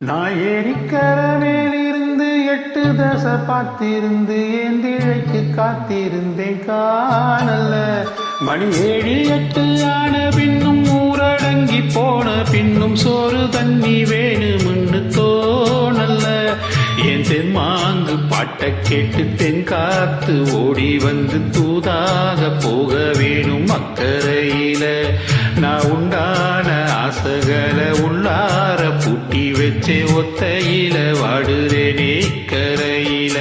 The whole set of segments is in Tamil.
நான் ஏரிக்கர மேலிருந்து எட்டு தசை பார்த்திருந்து ஏந்திழைக்கு காத்திருந்தேன் காணல மணி ஏழு எட்டு ஆன பின்னும் ஊரடங்கி போன பின்னும் சோறு தண்ணி வேணும்னு தோணல்ல. என் தென்மாங்கு பாட்டை கேட்டு தென் காத்து ஓடி வந்து தூதாக போக வேணும் அக்கறையில நான் உண்டான ஆசைகளை உள்ள பூட்டி ஒத்தையில வாடுறேனே கரையில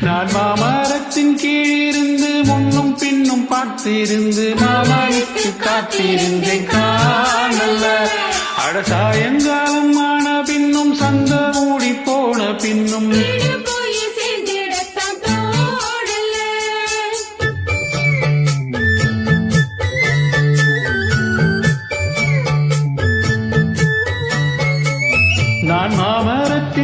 நான் மாமரத்தின் கீழிருந்து முன்னும் பின்னும் பார்த்திருந்து மாமனுக்கு காத்திருந்தேன் காணல்ல. அட சாயங்காலம் ஆன பின்னும் சந்த மூடி போன பின்னும்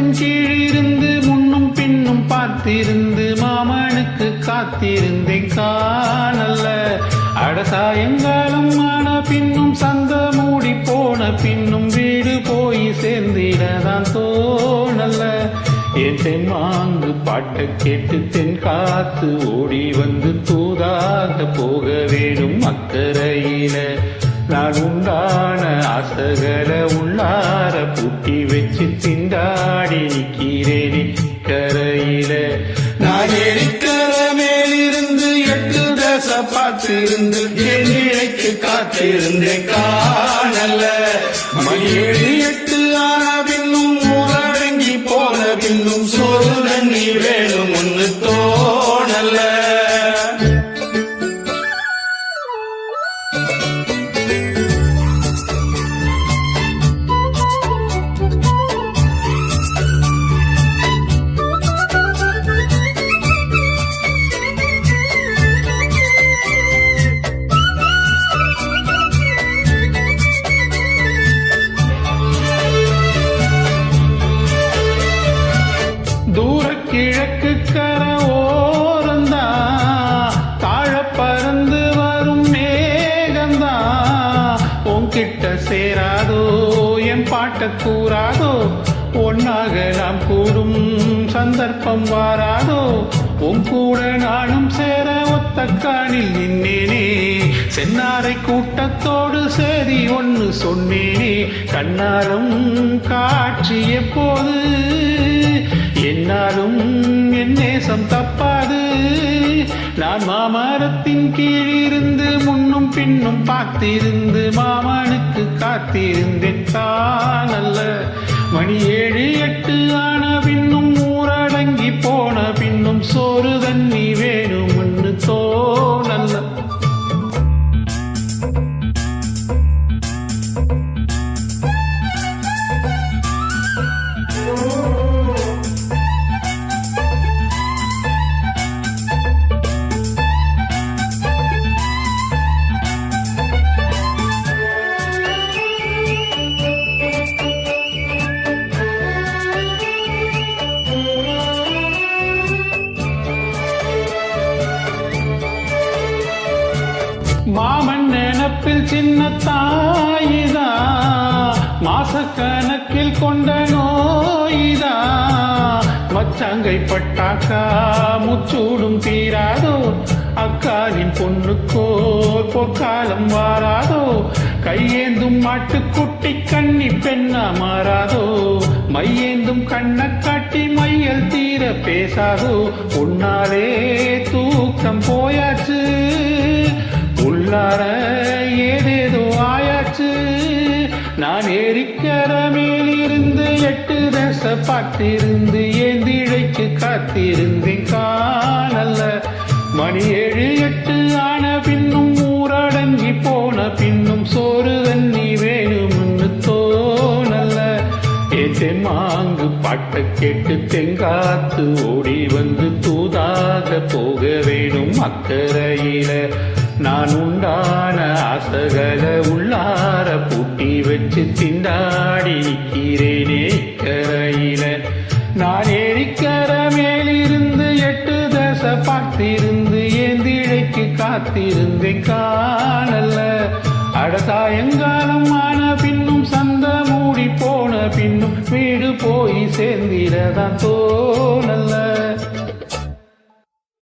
மாமரத்தின் கீழிருந்து முன்னும் பின்னும் பார்த்திருந்து மாமனுக்கு காத்திருந்தேன் காணல்ல. அட சாயங்காலம் ஆன பின்னும் சந்த மூடி போன பின்னும் வீடு போய் சேர்ந்திடதான் தோணல்ல. என் தென்மாங்கு பாட்டை கேட்டு தென் காத்து ஓடி வந்து தூதாக போக வேணும் அக்கறையில நான் உண்டான ஆசைகளை உள்ளார பூட்டி வச்சு திண்டாடி நிக்கிறேனே கரையில. நான் எரிக்கிற மேலிருந்து எட்டு தச பார்த்திருந்து என் நிலைக்கு காத்திருந்தேன் காணல. மணி சேராதோ என் பாட்ட கூறாதோ ஒன்னாக நாம் கூடும் சந்தர்ப்பம் வாராதோ உன் கூட நானும் சேர ஒத்த காணில் நின்னேனே. சென்னாரை கூட்டத்தோடு சரி ஒன்னு சொன்னேனே. கண்ணாலும் காட்சி எப்போது? என்னாலும் என் நேசம் தப்பாது. நான் மாமரத்தின் கீழிருந்து முன்னும் பின்னும் பார்த்திருந்து மாமனுக்கு காத்திருந்தேன். தானல்ல மணி ஏழு எட்டு ஆன நினப்பில் சின்ன தாயிதா? மாசக்கணக்கில் கொண்ட நோயிதா? மச்சாங்கை பட்டாக்கா முச்சூடும் தீராதோ? அக்காலின் பொண்ணுக்கோர் பொற்காலம் வாராதோ? கையேந்தும் மாட்டுக்குட்டி கண்ணி பெண்ணா மாறாதோ? மையேந்தும் கண்ண காட்டி மையல் தீர பேசாதோ? உன்னாலே தூக்கம் போயாச்சு. உள்ளார நான் ஏரிக்கர எட்டு தச பார்த்திருந்து ஏந்திழைக்கு காத்திருந்தேன்? காணல்ல. மணி ஏழு எட்டு ஆன பின்னும் ஊரடங்கி போன பின்னும் சோறு தண்ணி வேணும்னு தோணல்ல. ஏன் மாங்கு பாட்டை கேட்டு தெங்காத்து ஓடி வந்து தூதாக போக வேணும் அக்கறையில நான் உண்டான ஆசைகளை உள்ளார பூட்டி வச்சு திண்டாடி நிற்கிறேனே கரையில நான் ஏரிக்கர மேலிருந்து எட்டு தசை பார்த்திருந்து ஏந்திழைக்கு காத்திருந்தேன் காணல்ல. அட சாயங்காலம் ஆன பின்னும் சந்த மூடி போன பின்னும் வீடு போய் சேர்ந்திடதான் தோ